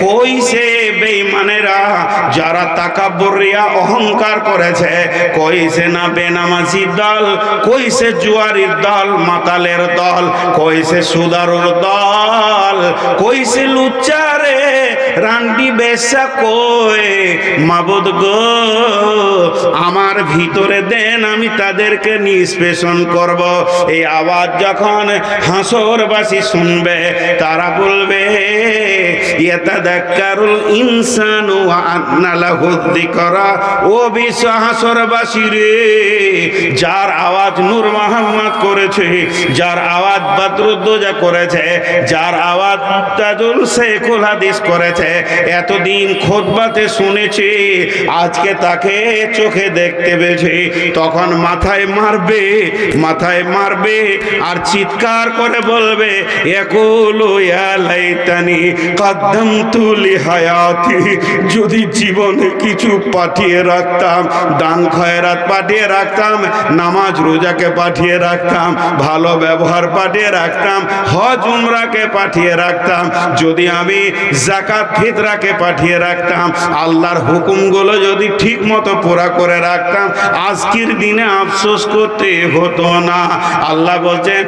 কইছে বেঈমানেরা যারা তাকাব্বরিয়া অহংকার করেছে? কইছে না বেনামাজি দল? কইছে জুয়ারির দল? মাতালের দল? কইছে সুদারুর দল? কইছে লুচ্চারে রান্ডি বেশা কই? মাবুদ গো, আমার ভিতরে দেন, আমি তাদেরকে নিষ্পেষণ করব। এই আওয়াজ যখন হাসরবাসী শুনবে, তারা বলবে, ইয়াতাদাক্কারুল ইনসানু ওয়া আন্না লাহু যিকরা। ও বিশ্ব হাসরবাসী রে, যার আওয়াজ নূর মোহাম্মদ করেছে, যার আওয়াজ বদরুদ্দোজা করেছে, যার আওয়াজ মুক্তাজুল শেখুল হাদিস করেছে এতদিন খোদবাতে শুনেছি, আজকে তাকে চোখে দেখতে পেয়েছি। তখন মাথায় মারবে মাথায় মারবে, আর চিৎকার করে বলবে হায়াতি যদি জীবনে কিছু পাঠিয়ে রাখতাম, দান খয়রাত পাঠিয়ে রাখতাম, নামাজ রোজাকে পাঠিয়ে রাখতাম, ভালো ব্যবহার পাঠিয়ে রাখতাম, হজ উমরাকে পাঠিয়ে রাখতাম, যদি আমি জাকাত ফিতরাকে পাঠিয়ে রাখতাম। আল্লাহর হুকুমগুলো যদি ঠিক মতো পুরা করে রাখতাম, আজকের দিনে আফসোস করতে হতো না। আল্লাহ বলছেন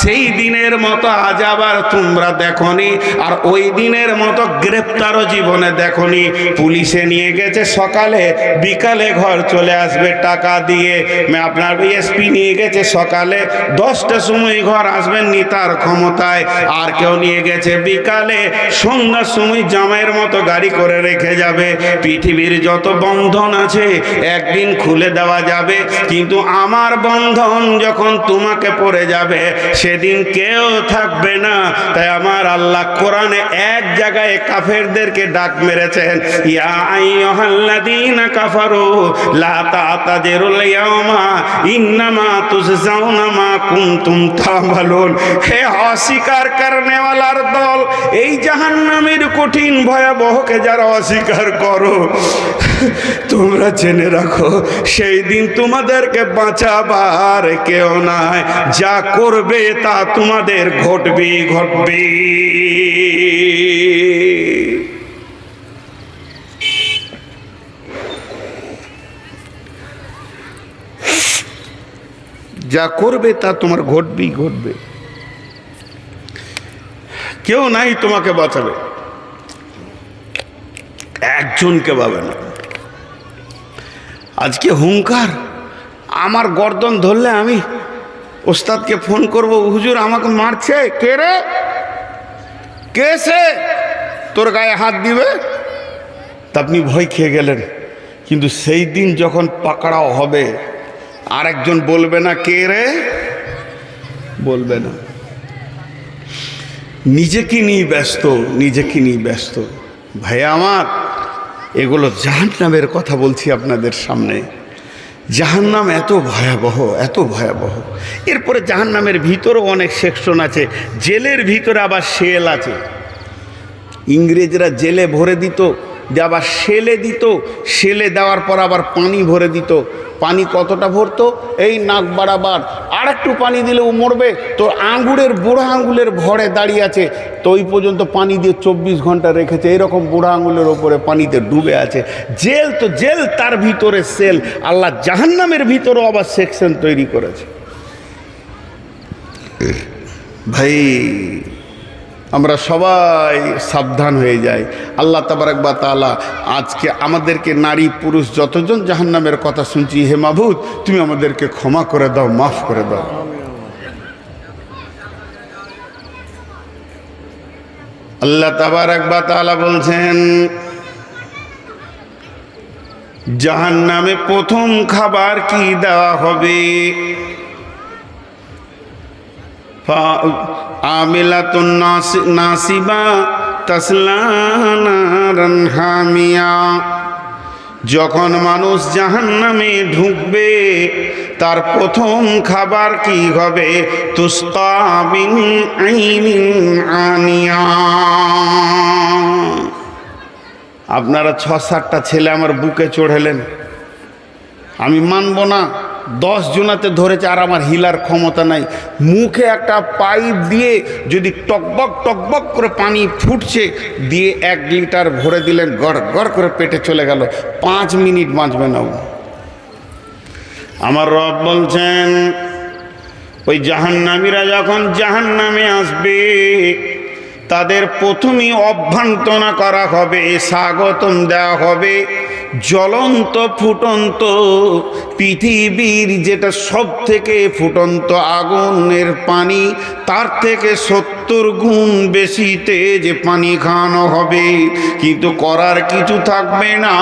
সেই দিনের মতো আজ আবার তোমরা দেখনি, আর ওই দিনের মতো গ্রেপ্তারও জীবনে দেখনি, পুলিশে নিয়ে গেছে, সকালে বিকালে ঘর চলে আসবে টাকা দিয়ে। আপনার এসপি নিয়ে গেছে, সকালে দশটার সময় ঘর আসবেন নি তার ক্ষমতায়। আর কেউ নিয়ে গেছে, বিকালে সন্ধ্যার সময় জামাইয়ের মতো গাড়ি করে রেখে যাবে। পৃথিবীর যত বন্ধন আছে, একদিন খুলে দেওয়া যাবে। কিন্তু আমার বন্ধন যখন তোমাকে পড়ে যাবে, সেদিন কেউ থাকবে না। তাই আমার আল্লাহ কোরআনে এক জায়গায় কাফেরদেরকে ডাক মেরেছেন, ইয়া আইয়ুহাল্লাযীনা কাফারু, লা তাতাজিরুল ইয়াওমা ইন্নামা তুজজাউনা মা কুনতুম তামালুন। হে অস্বীকার করনে ওয়ালার দল, এই জাহান্নামের কঠিন ভয়াবহকে যারা অস্বীকার করো, তোমরা জেনে রাখো, সেই দিন তোমাদেরকে বাঁচাবার কেউ নাই। যা করবে তা তোমাদের ঘটবে ঘটবে যা করবে তা তোমার ঘটবেই ঘটবে। কেউ নাই তোমাকে বাঁচাবে। একজনকে পাবে না। আজকে হুঙ্কার। আমার গর্দন ধরলে আমি ওস্তাদকে ফোন করব, হুজুর, আমাকে মারছে। কে রে? কে সে? তোর গায়ে হাত দিবে? তা আপনি ভয় খেয়ে গেলেন। কিন্তু সেই দিন যখন পাকড়াও হবে আরেকজন বলবে না কে রে? বলবে না। নিজেকে নিয়ে ব্যস্ত, নিজেকে নিয়ে ব্যস্ত। ভাই আমার, এগুলো জাহান্নামের কথা বলছি আপনাদের সামনে। জাহান্নাম এত ভয়াবহ এত ভয়াবহ। এরপরে জাহান্নামের ভিতরেও অনেক সেকশন আছে, জেলের ভিতরে আবার শেল আছে। ইংরেজরা জেলে ভরে দিত যে আবার সেলে দিত, সেলে দেওয়ার পর আবার পানি ভরে দিত। পানি কতটা ভরতো? এই নাক বাড়াবার। আর একটু পানি দিলে ও মরবে। তো আঙ্গুরের বুড়া আঙ্গুলের ভরে দাঁড়িয়ে আছে। তো ওই পর্যন্ত পানি দিয়ে চব্বিশ ঘণ্টা রেখেছে। এরকম বুড়া আঙ্গুলের ওপরে পানিতে ডুবে আছে। জেল তো জেল, তার ভিতরে সেল। আল্লাহ জাহান্নামের ভিতরেও আবার সেকশন তৈরি করেছে। ভাই আমরা সবাই সাবধান হয়ে যাই। আল্লাহ তাবারাকবা তালা আজকে আমাদেরকে নারী, পুরুষ যতজন জাহান্নামের কথা শুনছি, হে মাবুদ, তুমি আমাদেরকে ক্ষমা করে দাও, মাফ করে দাও। আল্লাহ তাবারাকবা তালা বলছেন, জাহান্নামে প্রথম খাবার কি দেওয়া হবে? আমিলাতুন নাসিবা তসলানারন হামিয়া। যখন মানুষ জাহান্নামে ঢুকবে, তার প্রথম খাবার কি হবে? তুস্তাবিন আইনিন আনিয়া। আপনারা ছ সাতটা ছেলে আমার বুকে চড়েলেন। আমি মানব না। দশ জনাতে ধরেছে আর আমার হিলার ক্ষমতা নাই। মুখে একটা পাইপ দিয়ে যদি টকবক টকবক করে পানি ফুটছে, দিয়ে এক লিটার ভরে দিলেন, গড় গড় করে পেটে চলে গেল। পাঁচ মিনিট বাঁচবে না। আমার রব বলছেন, ওই জাহান্নামীরা যখন জাহান্নামে আসবে, তাদের প্রথমেই অভ্যন্তনা করা হবে, স্বাগতম দেওয়া হবে। জ্বলন্ত ফুটন্ত পৃথিবীর যেটা সব থেকে ফুটন্ত আগুনের পানি, তার থেকে সত্তর গুণ বেশি তেজ পানি খাওয়ানো হবে। কিন্তু করার কিছু থাকবে না,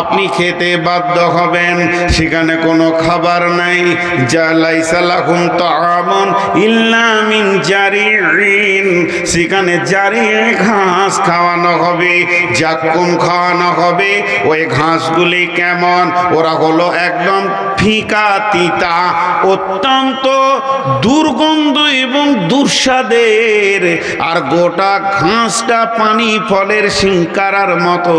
আপনি খেতে বাধ্য হবেন। সেখানে কোনো খাবার নাই, যা লাইসালাহুম তাআমুন ইল্লা মিন জারিন সেখানে জারি ঘাস খাওয়ানো হবে, জাক্কুম খাওয়ানো হবে ওই ঘাসগুলি কেমন? ওরা হলো একদম ফিকা তিতা, অত্যন্ত দুর্গন্ধ এবং দুঃস্বাদের। আর গোটা ঘাসটা পানি ফলের শিঙ্কারার মতো,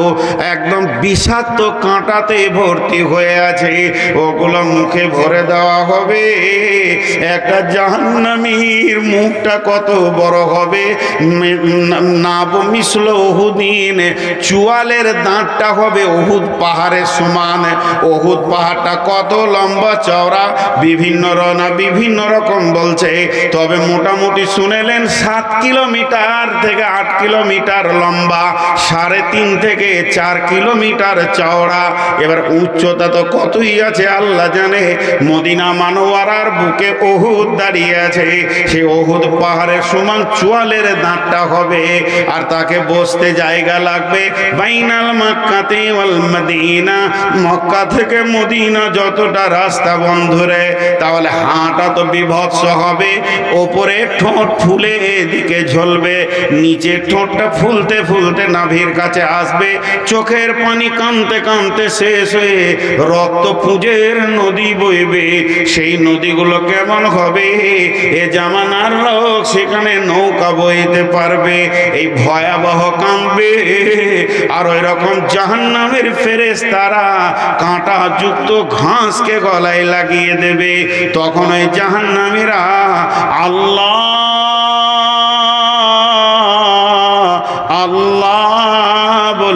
একদম বিষাক্ত কাঁটাতে ভর্তি হয়ে আছে। ওগুলো মুখে ভরে দেওয়া হবে। একটা জাহান্নামীর মুখটা কত বড় হবে। নাব মিশল ওহুদিন চুয়ালের দাঁতটা হবে ওহুদ পাহাড়ের সমান, ওহুদ পাহাড়টা কত লম্বা চওড়া, বিভিন্ন রনা বিভিন্ন রকম বলছে। তবে মোটামুটি শুনেলেন সাত কিলোমিটার থেকে আট কিলোমিটার লম্বা, সাড়ে তিন থেকে চার কিলোমিটার চওড়া। এবার উচ্চতা তো কতই আছে, আল্লাহ জানে। মদিনা মানোয়ারার বুকে ওহুদ দাঁড়িয়ে আছে। সে ওহুদ পাহাড়ের সমান চুয়ালের দাঁতটা হবে, আর তাকে বসতে জায়গা লাগবে বাইনাল মক্কাতে ওয়াল মদিনা, মক্কা থেকে মদিনা যতটা রাস্তা বন্ধ রে, তাহলে হাঁটা তো বিভৎস হবে। ওপরে ঠোঁট ফুলে এদিকে ঝলবে, নিচে ঠোঁটটা ফুলতে ফুলতে নাভির কাছে আসবে। চোখের পানি কানতে কানতে শেষ হয়ে রক্ত পুঁজের নদী বইবে। সেই নদীগুলো কেমন হবে? এ জামানার লোক সেখানে নৌকা বইতে পারবে। এই ভয়াবহ কাঁদবে আর ওই রকম জাহান্নামের ফেরেস তারা কাঁটা যুক্ত ঘাসকে গলায় লাগিয়ে দেবে। তখন ওই জাহান্নামীরা আল্লাহ আল্লাহ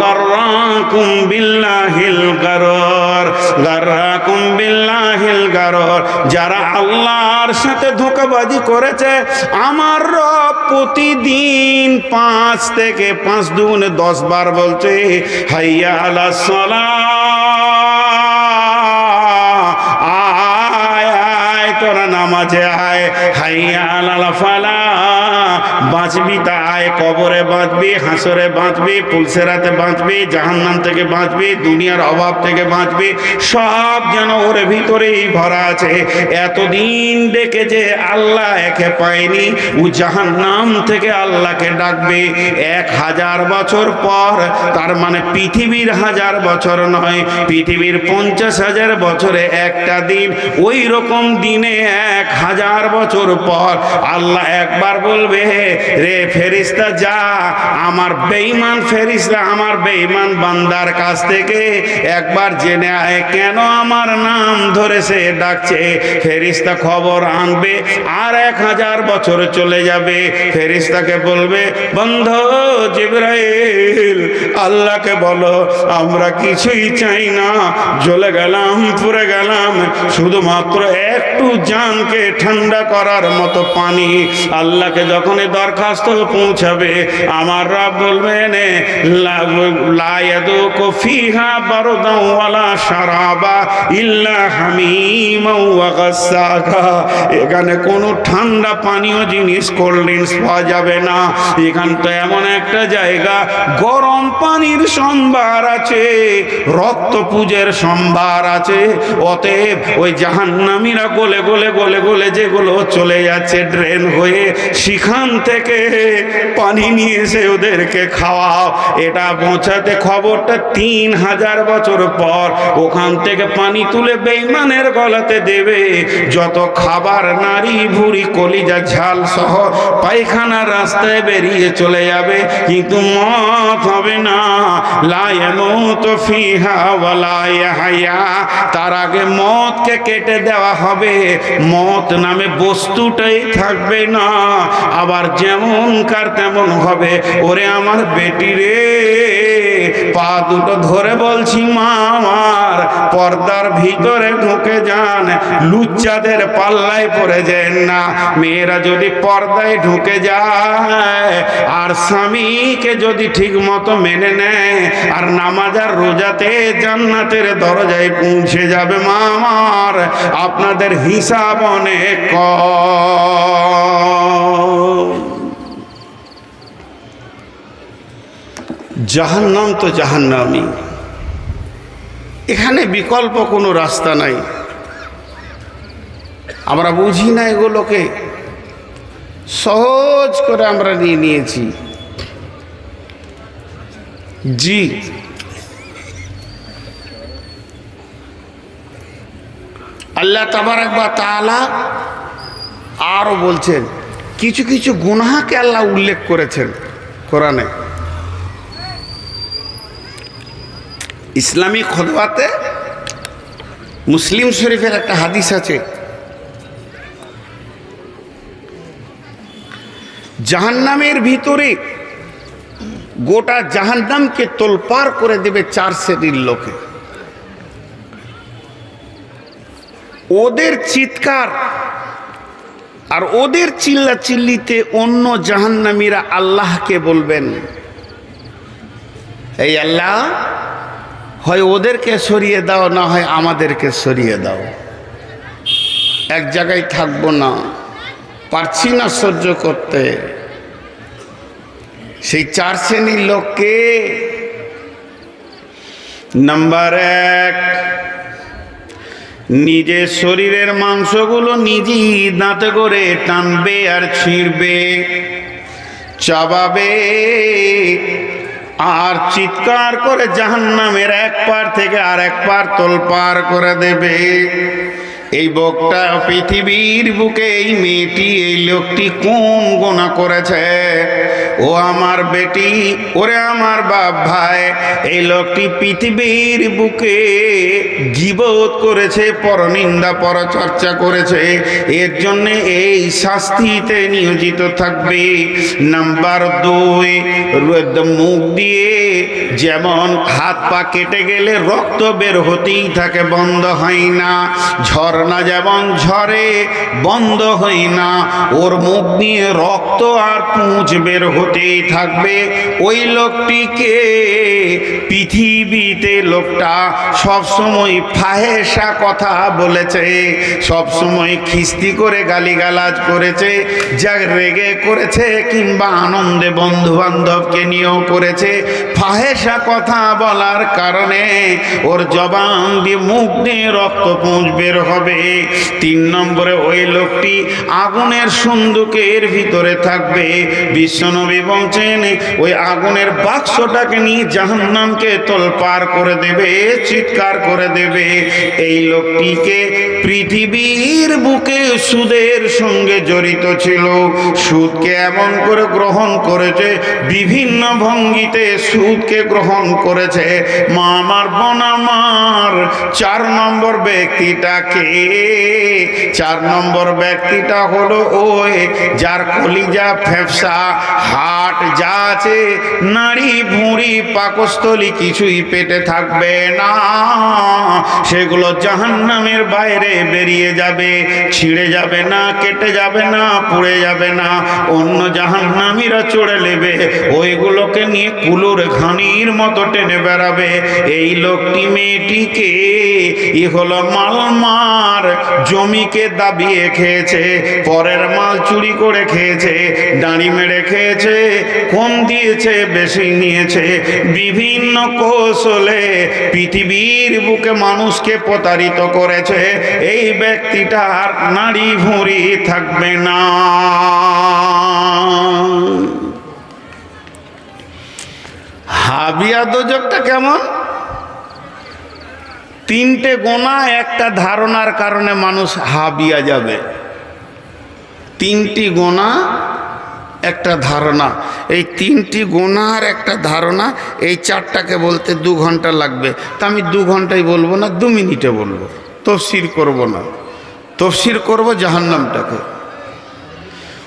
গাররাকুম বিল্লাহিল গারর গাররাকুম বিল্লাহিল গারর যারা আল্লাহর সাথে ধোঁকাবাজি করেছে, আমার রব প্রতিদিন পাঁচ থেকে পাঁচ দুগুণে দশ বার বলছে, হাইয়া সলা আয় আয় তোরা নামাজে আয়। হাইয়া আলা ফালা বাঁচবি তা আয় কবরে বাঁচবি, হাসরে বাঁচবি পুলসেরাতে বাঁচবি, জাহান্নাম থেকে বাঁচবি, দুনিয়ার অভাব থেকে বাঁচবি, সব যেন ওর ভিতরেই ভরা আছে। এতদিন ডেকে যে আল্লাহ একে পায়নি, ও জাহান্নাম থেকে আল্লাহকে ডাকবে। এক হাজার বছর পর, তার মানে পৃথিবীর হাজার বছর নয়, পৃথিবীর পঞ্চাশ হাজার বছরে একটা দিন, ওই রকম দিনে এক হাজার বছর পর আল্লাহ একবার বলবে, রে ফেরিস্তা যা, আমার বেঈমান ফেরিস্তা আমার বেঈমান বান্দার কাছ থেকে একবার জেনে আয় কেন আমার নাম ধরে সে ডাকছে। ফেরিস্তা খবর আনবে আর এক হাজার বছর চলে যাবে। ফেরিস্তাকে বলবে, বন্ধ জিব্রাইল, আল্লাহকে বলো, আমরা কিছুই চাই না। জ্বলে গেলাম, পুড়ে গেলাম, শুধুমাত্র একটু জানকে ঠান্ডা করার মতো পানি। আল্লাহকে যখন এ দরখাস্ত পৌঁছাবে আমার রব বলবেন লায়াদু কফিহা বারদাও ওয়ালা শারাবা ইল্লা হামিমা ওয়া গাসসাকা এখানে কোনো ঠান্ডা পানীয় জিনিস কোল্ড ড্রিঙ্কস পাওয়া যাবে না। এখান তো এমন একটা জায়গা, গরম পানির সম্ভার আছে, রক্ত পূজের সম্ভার আছে, অতএব ওই জাহান্নামীরা গলে গলে গলে গলে যেগুলো চলে যাচ্ছে ড্রেন হয়ে সেখান থেকে পানি নিয়ে এসে ওদেরকে খাওয়াও। এটা পৌঁছাতে খবরটা তিন হাজার বছর পর ওখান থেকে পানি তুলে বেইমানের গলাতে দেবে। যত খাবার নারী ভুড়ি, কলিজা, ঝাল সহ পায়খানার রাস্তায় বেরিয়ে চলে যাবে। কিন্তু মত হবে না। তার আগে মতকে কেটে দেওয়া হবে। মত নামে বস্তুটাই থাকবে না। আবার যেমন তেমন হবে? ওরে আমার বেটি রে, পা দুটো ধরে বলছি, মা, আমার পর্দার ভিতরে ঢুকে যান, লুচ্চাদের পাল্লায় পড়ে যান না। মেয়েরা যদি পর্দায় ঢুকে যায়, আর স্বামীকে যদি ঠিক মতো মেনে নেয়, আর নামাজ আর রোজাতে জান্নাতের দরজায় পৌঁছে যাবে, মা, আমার আপনাদের হিসাব অনেক কম। জাহান্নাম তো জাহান্নামই। এখানে বিকল্প কোনো রাস্তা নাই। আমরা বুঝি না এগুলোকে। সহজ করে আমরা নিয়ে নিয়েছি। জি। আল্লাহ তাবার একবার তালা আরও বলছেন, কিছু কিছু গুনাহাকে আল্লাহ উল্লেখ করেছেন কোরআনে। ইসলামী খোদবাতে মুসলিম শরীফের একটা হাদিস আছে। জাহান্নামের ভিতরে গোটা জাহান্নামকে তোলপার করে দেবে চার শ্রেণির লোকে। ওদের চিৎকার আর ওদের চিল্লা চিল্লিতে অন্য জাহান্নামীরা আল্লাহকে বলবেন, এই আল্লাহ হয় ওদেরকে সরিয়ে দাও, না হয় আমাদেরকে সরিয়ে দাও। এক জায়গায় থাকব না, পারছি না সহ্য করতে। সেই চার শ্রেণির লোককে নাম্বার এক, নিজের শরীরের মাংসগুলো নিজেই দাঁতে করে টানবে আর ছিঁড়বে, চাবাবে। আর চিৎকার করে জাহান্নামের এক পার থেকে আর এক পার তোলপার করে দেবে। এই বকটা পৃথিবীর বুকে এই মেয়েটি, এই লোকটি কোন গোনা করেছে? ও আমার বেটি, ওরে আমার বাপ ভাই, এই লোকটি পৃথিবীর বুকে গিবোধ করেছে, পরনিন্দা, পরচর্চা করেছে। এর জন্য এই শাস্তিতে নিয়োজিত থাকবে। নাম্বার দুই মুখ দিয়ে যেমন হাত পা কেটে গেলে রক্ত বের হতেই থাকে, বন্ধ হয় না। ঝর্ণা যেমন ঝরে, বন্ধ হয় না, ওর মুখ দিয়ে রক্ত আর পুঁজ বের হতেই থাকবে। ওই লোকটিকে পৃথিবীতে লোকটা সবসময় ফাহেসা কথা বলেছে, সবসময় খিস্তি করে গালিগালাজ করেছে, যা রেগে করেছে কিংবা আনন্দে বন্ধু বান্ধবকে নিয়েও করেছে। ফাহেসা কথা বলার কারণে ওর জবান দিয়ে মুখ দিয়ে রক্ত পুঁজ বের হবে। তিন নম্বরে ওই লোকটি আগুনের সুন্দুকের ভিতরে থাকবে। বিশ্বনবী বলছেন, ওই আগুনের বাক্সটাকে নিয়ে জাহান্নামকে তোলপার করে দেবে, চিৎকার করে দেবে। এই লোকটিকে পৃথিবীর বুকে সুদের সঙ্গে জড়িত ছিল। সুদকে এমন করে গ্রহণ করেছে, বিভিন্ন ভঙ্গিতে সুদকে গ্রহণ করেছে। মা আমার বোন আমার চার নম্বর ব্যক্তিটাকে চার নম্বর ব্যক্তিটা হলো ওই যার কলিজা ফেফসা, হাট যা আছে, নাড়ি ভুঁড়ি, পাকস্থলী কিছুই পেটে থাকবে না। সেগুলো জাহান্নামের বাইরে বেরিয়ে যাবে, ছিঁড়ে যাবে না, কেটে যাবে না, পুড়ে যাবে না। অন্য জাহান্নামীরা চড়ে নেবে, ওইগুলোকে নিয়ে কুলুর ঘানির মতো টেনে বেড়াবে। এই লোকটি মেয়েটিকে ই হলো মালমার জমিকে দাবিয়ে খেয়েছে, পরের মাল চুরি করে খেয়েছে দাঁড়ি মেরে খেয়েছে কম দিয়েছে, বেশি নিয়েছে। বিভিন্ন কৌশলে পৃথিবীর বুকে মানুষকে প্রতারিত করেছে। এই ব্যক্তিটার নাড়ি ভুঁড়ি থাকবে না। হাবিয়া দোজকটা কেমন? তিনটে গোনা, একটা ধারণার কারণে মানুষ হাবিয়া যাবে। তিনটি গোনা, একটা ধারণা। এই তিনটি গোনার একটা ধারণা, এই চারটাকে বলতে দু ঘণ্টা লাগবে। তা আমি দু ঘন্টায় বলব না, দু মিনিটে বলব। তফসির করব না। তফসির করব জাহান্নামটাকে।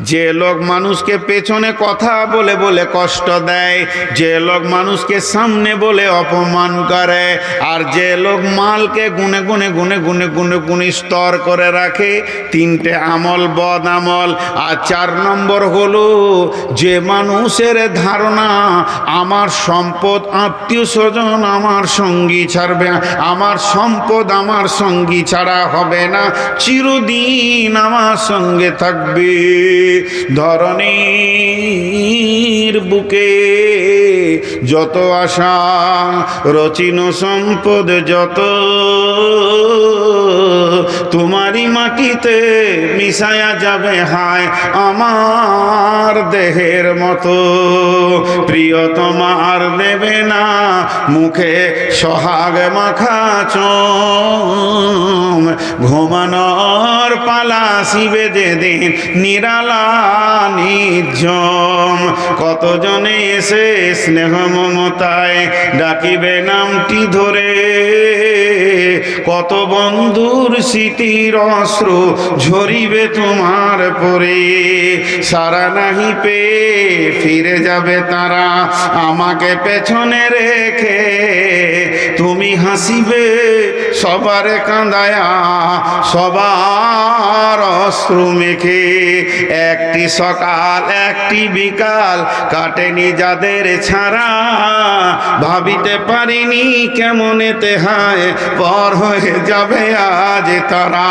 যে লোক মানুষকে পেছনে কথা বলে বলে কষ্ট দেয়, যে লোক মানুষকে সামনে বলে অপমান করে, আর যে লোক মালকে গুনে গুনে গুনে গুনে গুনে গুনে স্তর করে রাখে, তিনটে আমল বদ আমল আর চার নম্বর হলো, যে মানুষের ধারণা, আমার সম্পদ আত্মীয় স্বজন আমার সঙ্গী ছাড়বে আমার সম্পদ আমার সঙ্গী ছাড়া হবে না, চিরদিন আমার সঙ্গে থাকবে। ধরণীর বুকে যত আশা রচিন সম্পদ যত তোমারই মাটিতে মিশায়া যাবে হায় আমার দেহের মতো। প্রিয় তোমার দেবে না, মুখে সোহাগ মাখা চোম। ঘুমানোর পালা শিবে যেদিন নিরালা নির্জম কতজনে এসে স্নেহ মমতায় ডাকিবে নামটি ধরে। কত বন্ধুর স্মৃতির অস্ত্র ঝরিবে তোমার পরে। সারা নাহি পে ফিরে যাবে তারা আমাকে পেছনে রেখে। তুমি হাসিবে, সবার কাঁদায়া সবার অস্ত্র মেখে। একটি সকাল, একটি বিকাল, কাটেনি যাদের ছাড়া। ভাবিতে পারিনি কেমন এতে হায় পর হয়ে যাবে আজ তারা।